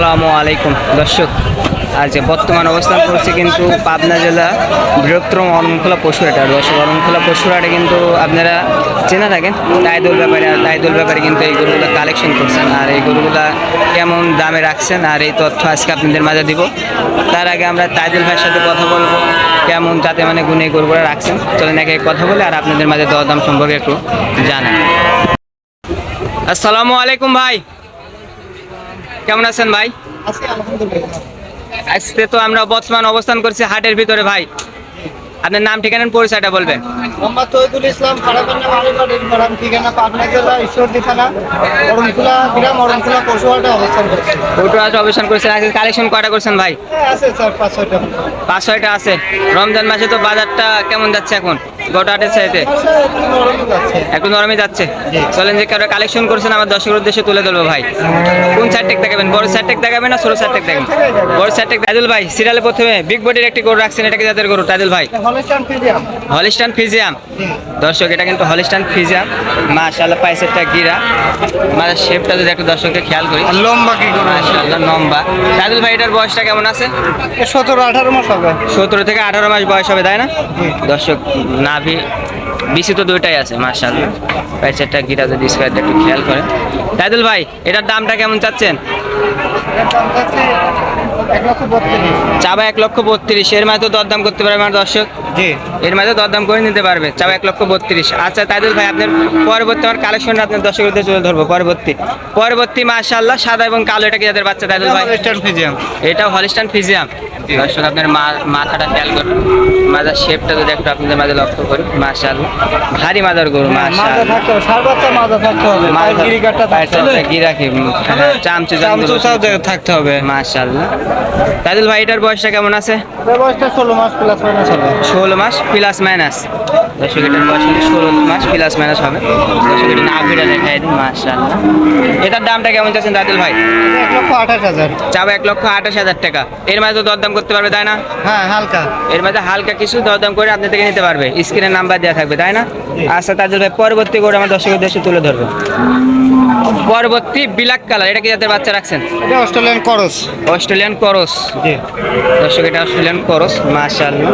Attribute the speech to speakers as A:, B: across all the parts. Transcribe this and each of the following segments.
A: আসসালামু আলাইকুম। দর্শক, আজ বর্তমান অবস্থান করছে কিন্তু পাবনা জেলা বৃহত্তম অরণখোলা পশুহাটা দর্শক, অরণখোলা পশুহাটে কিন্তু আপনারা চেনা থাকেন তাইদুল ব্যাপারে, আর তাইদুল ব্যাপারে কিন্তু এই গরুগুলো কালেকশন করছেন। আর এই গরুগুলা কেমন দামে রাখছেন, আর এই তথ্য আজকে আপনাদের মাঝে দিব। তার আগে আমরা তাইদুল ভাইয়ের সাথে কথা বলব, কেমন যাতে মানে এই গরুগুলো রাখছেন। চলেন একে কথা বলে, আর আপনাদের মাঝে দরদাম সম্পর্কে একটু জানাই। আসসালামু আলাইকুম ভাই। কেমন আছেন ভাই? আজকে তো আমরা বর্তমান অবস্থান করছি হাটের ভিতরে ভাই। আপনার নাম ঠিকানা পরিচয়টা বলবেন।
B: মোহাম্মদ তহিদুল ইসলাম ঠিকানা পাবনা জেলা ঈশ্বরদী থানা অরণখোলা গ্রাম অরণখোলা পশুহাটে অবস্থান করছে।
A: ফটো অবস্থান করছেন। আজকে কালেকশন কটা করছেন ভাই?
B: হ্যাঁ, আছে স্যার পাঁচ ছয়টা।
A: পাঁচ ছয়টা আছে। রমজান মাসে তো বাজারটা কেমন যাচ্ছে এখন? গোটা হাটের চাইতে
B: নরমই যাচ্ছে
A: একটু নরমই যাচ্ছে। চলেন যে কারও কালেকশন করছেন আমার দর্শকের উদ্দেশ্যে তুলে ধরবো ভাই। কোন সাইড টেক দেখাবেন? বড় সাইড টেক দেখাবেন না ছোট সাইড টেক দেখাবেন? বড় সাইড টেক তাইদুল ভাই সিরিয়ালে প্রথমে বিগ বডির একটি গরু রাখছেন এটাকে যাদের গরু তাইদুল ভাই।
B: হলিস্টান ফিজিয়াম।
A: দর্শক এটা কিন্তু হলিস্টান ফিজিয়াম। মাশাআল্লাহ পাইসেরটা গিরা। মানে শেপটা যদি একটু দর্শককে খেয়াল করি।
B: লম্বা কি করে
A: মাশাআল্লাহ লম্বা। তাদুল ভাই এটার বয়সটা কেমন আছে?
B: সতেরো আঠারো মাস হবে।
A: সতেরো থেকে আঠারো মাস বয়স হবে তাই না। দর্শক নাভি বিসি তো দুইটাই আছে, মাশাআল্লাহ। প্রাইসেরটা গিরা যদি স্কোয়ারটা একটু খেয়াল করেন। তাইদুল ভাই, এটার দামটা কেমন চাচ্ছেন? চাবা এক লক্ষ বত্রিশ এর মাঝে দরদাম করতে পারবে আমার দর্শক।
B: জি।
A: এর মাঝে দরদাম করে নিতে পারবে চাও এক লক্ষ বত্রিশ। আচ্ছা তাইদুল ভাই আপনার পরবর্তী আমার কালেকশনটা আপনার দর্শকদের তুলে ধরবো পরবর্তী। পরবর্তী মাশাল্লাহ সাদা এবং কালো এটা কি যাদের বাচ্চা তাইদুল ভাই?
B: ফিজিয়াম
A: এটাও হলিস্টান ফিজিয়াম দর্শক আপনার মাথাটা খেয়াল করুন মাজার শেপটা যদি একটু আপনাদের মাঝে লক্ষ্য করি মাশাল্লাহ ভারী মাদার গরু
B: মাজা
A: মাশাল্লাহ
B: থাকতে হবে সার মাজা থাকতে হবে পায়ের গিরিকাটটা থাকতে হবে।
A: গিরাকি চামচু
B: চামচুসাও থাকতে হবে।
A: মাশাল্লাহ তাইদুল ভাই এটার বয়সটা কেমন আছে?
B: বয়সটা ষোলো মাস প্লাস মাইনাস হবে।
A: ষোলো মাস প্লাস মাইনাস দর্শক এটার বয়স কিন্তু ষোলো মাস প্লাস মাইনাস হবে। দর্শক এটা নাভিটা দেখাই দিন মাশাল্লাহ এটার দামটা কেমন চাচ্ছেন দাদুল ভাই?
B: এক লক্ষ আঠাশ হাজার।
A: চাবো এক লক্ষ আঠাশ হাজার টাকা। এর মাঝে তো দরদাম করতে পারবে তাই না?
B: হ্যাঁ হালকা।
A: এর মাঝে হালকা কিছু দরদাম করে আপনি থেকে নিতে পারবে। স্ক্রিনের নাম্বার দেওয়া থাকবে তাই না? আচ্ছা তাজুল ভাই পরবর্তী করে আমার দর্শকের দেশে তুলে ধরবে। পরবর্তী ব্ল্যাক কালার এটা কি যাদের বাচ্চা রাখছেন?
B: এটা অস্ট্রেলিয়ান করস।
A: অস্ট্রেলিয়ান করস।
B: জি।
A: দর্শক এটা অস্ট্রেলিয়ান করস মাশাআল্লাহ।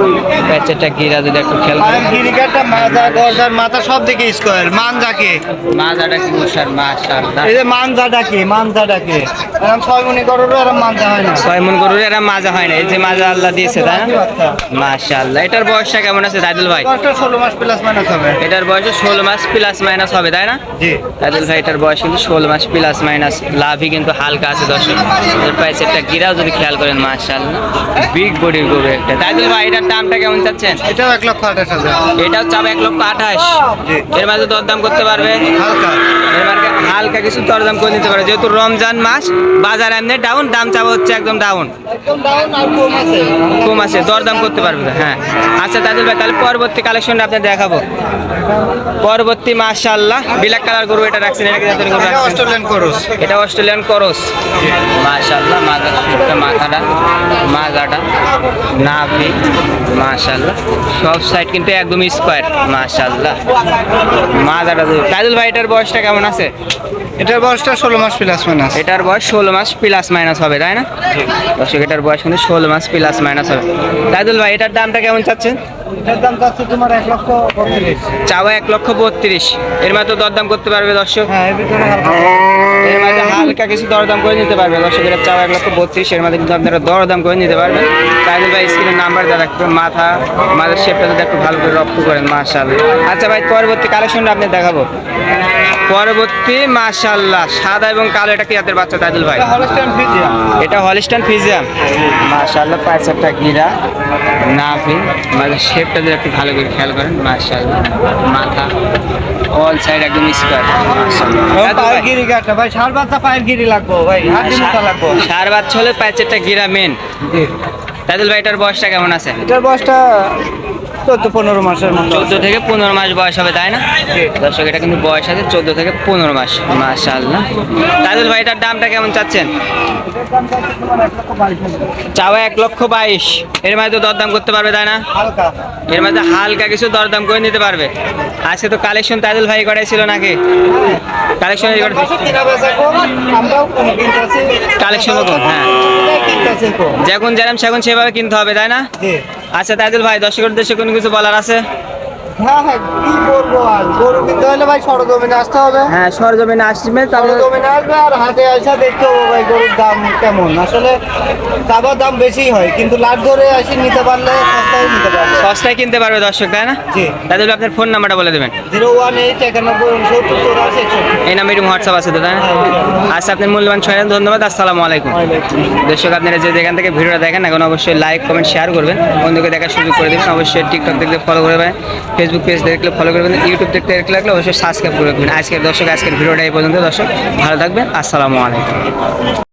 A: প্যাচেরটা গিরা যদি একটু
B: পায়ের
A: করেন।
B: গিরিকাটা মাজা গর্দার মাথা সব দিকে স্কোয়ার মানজাকে।
A: মাজাটা কি মশার মাশাআল্লাহ।
B: এই যে মানজা ডাকে মানজা ডাকে এরকম ছয় মনি করোর এরকম মানজা হয় না।
A: ছয় মন গরুর এরা মাজা হয় না। এই যে মাজা আল্লাহ দিয়েছে তাই না? মাশাআল্লাহ। এটার বয়সটা কেমন আছে দাদুল ভাই?
B: ষোলো মাস প্লাস মাইনাস হবে।
A: এটার বয়স ষোলো মাস প্লাস মাইনাস হবে তাই না?
B: জি।
A: দাদুল ভাই এটার বয়স কিন্তু ষোলো মাস প্লাস মাইনাস লাভই কিন্তু হালকা আছে দর্শক। এর প্রাইস একটা গিরাও যদি খেয়াল করেন মাশাআল্লাহ। বিগ বডির গরু একটা। দাদুল ভাই এটার দামটা কেমন চাচ্ছেন?
B: এটাও এক লক্ষ আঠাশ হাজার।
A: এটাও চাবে এক লক্ষ আঠাশ। এর মাঝে দরদাম করতে পারবে?
B: হালকা।
A: এর মাঝে হালকা কিছু দরদাম করে নিতে পারে যেহেতু রমজান মাস বাজার এমনি ডাউন দাম চাপ হচ্ছে একদম ডাউন
B: কম আছে।
A: দরদাম করতে পারবে হ্যাঁ। আচ্ছা তাদের ভাই তাহলে পরবর্তী কালেকশনটা আপনার দেখাবো। পরবর্তী মাশাআল্লাহ ব্ল্যাক কালার গরু এটা রাখছেন এটা কি জাতের গরু?
B: এটা অস্ট্রেলিয়ান করস।
A: এটা অস্ট্রেলিয়ান করস। মাশাআল্লাহ মাজা মাথাটা, মাজাটা, নাভি, মাশাআল্লাহ। সব সাইড কিন্তু একদম স্কোয়ার মাশাআল্লাহ। মাজাটা তো ভাই, এটার বয়সটা কেমন আছে?
B: এটার বয়সটা ষোলো মাস প্লাস মাইনাস
A: এটার বয়স ষোলো মাস প্লাস মাইনাস হবে তাই না? দর্শক এটার বয়স কিন্তু ষোলো মাস প্লাস মাইনাস হবে। তাইদুল ভাই এটার দামটা কেমন চাচ্ছেন?
B: এটার দাম যাচ্ছে তোমার এক লক্ষ বত্রিশ।
A: চাওয়া এক লক্ষ বত্রিশ। এর মাত্র দরদাম করতে পারবে দর্শক?
B: হ্যাঁ এর ভিতরে হালকা
A: এর মাঝে হালকা কিছু দরদাম করে নিতে পারবেন দর্শক এটা চাওয়া এক লক্ষ বত্রিশ এর মাঝে কিন্তু আপনারা দরদাম করে নিতে পারবেন। তাইদুল ভাই স্ক্রিনের নাম্বার দেওয়া রাখবে মাথা মাথার শেপটা যদি একটু ভালো করে রপ্ত করেন মাশাল আচ্ছা ভাই পরবর্তী কালেকশনটা আপনি দেখাবো। পরবর্তী মাশাল্লাহ সাদা এবং কালো এটা কি হাতের বাচ্চা তাইদুল ভাই? এটা হলিস্টান ফিজিয়াম মাশাআল্লাহ পাঁচটা গিরা নাভি মানে শেপটা যদি একটু ভালো করে খেয়াল করেন মাশাআল্লাহ মাথা। অল সাইড একদম স্কোয়ার
B: পায়ের গিরি কাটা ভাই সার বাচ্চা পায়ের গিরি লাগবো ভাই হাড্ডি মোটা লাগবো।
A: সার বাচ্চা হলে চারটা গিরা মেন তাইদুল ভাই এটার বয়সটা কেমন আছে?
B: এটার বয়সটা চোদ্দ পনেরো মাসের মতো
A: চোদ্দ থেকে পনেরো মাস বয়স হবে তাই না? দর্শক এটা কিন্তু বয়স আছে চোদ্দ থেকে পনেরো মাস মাশাআল্লাহ। তাজুল ভাই এটার দামটা কেমন চাচ্ছেন? চাওয়া এক লক্ষ বাইশ। এর মাঝে তো দরদাম করতে পারবে তাই না?
B: হালকা।
A: এর মধ্যে হালকা কিছু দরদাম করে নিতে পারবে। আজকে তো কালেকশন তাজুল ভাই নাকি? কালেকশন
B: আমরাও কম কিনতেছি
A: Collection ও কম, হ্যাঁ। যখন যেরকম সেখন সেভাবে কিনতে হবে তাই না? আচ্ছা তাইদুল ভাই দর্শকের উদ্দেশ্যে কোনো কিছু বলার আছে?
B: হ্যাঁ হ্যাঁ কি করব আর? গরু কিনতে হলে ভাই সরজমিনে আসতে হবে।
A: হ্যাঁ সরজমিনে আসবে
B: সরজমিনে আসবে আর হাটে আসা দেখতে হবে ভাই গরুর দাম কেমন। আসলে চাবার দাম বেশি হয় কিন্তু লাট ধরে আসি নিতে পারলে সস্তায় নিতে পারবে।
A: সস্তায় কিনতে পারবে দর্শক তাই না?
B: জি।
A: আপনার ফোন নাম্বারটা বলে দেবেন।
B: জিরো ওয়ান এইট একানব্বই উনসত্তর চৌরাশি
A: এই নাম্বারে হোয়াটসঅ্যাপ আছে তো তাই না? আচ্ছা আপনার মূল্যবান দেন, ধন্যবাদ আসসালামু আলাইকুম। দর্শক আপনারা যে যেখান থেকে ভিডিওটা দেখেন এখন অবশ্যই লাইক কমেন্ট শেয়ার করবেন। বন্ধুকে দেখার সুযোগ করে দেবেন। অবশ্যই টিকটক দেখলে ফলো করবেন ফেসবুক পেজ দেখলে ফলো করবেন ইউটিউব দেখতে লাগলে অবশ্যই সাবস্ক্রাইব করে রাখবেন। আজকের দর্শক, আজকের ভিডিওটা এই পর্যন্ত। দর্শক, ভালো থাকবেন। আসসালামু আলাইকুম।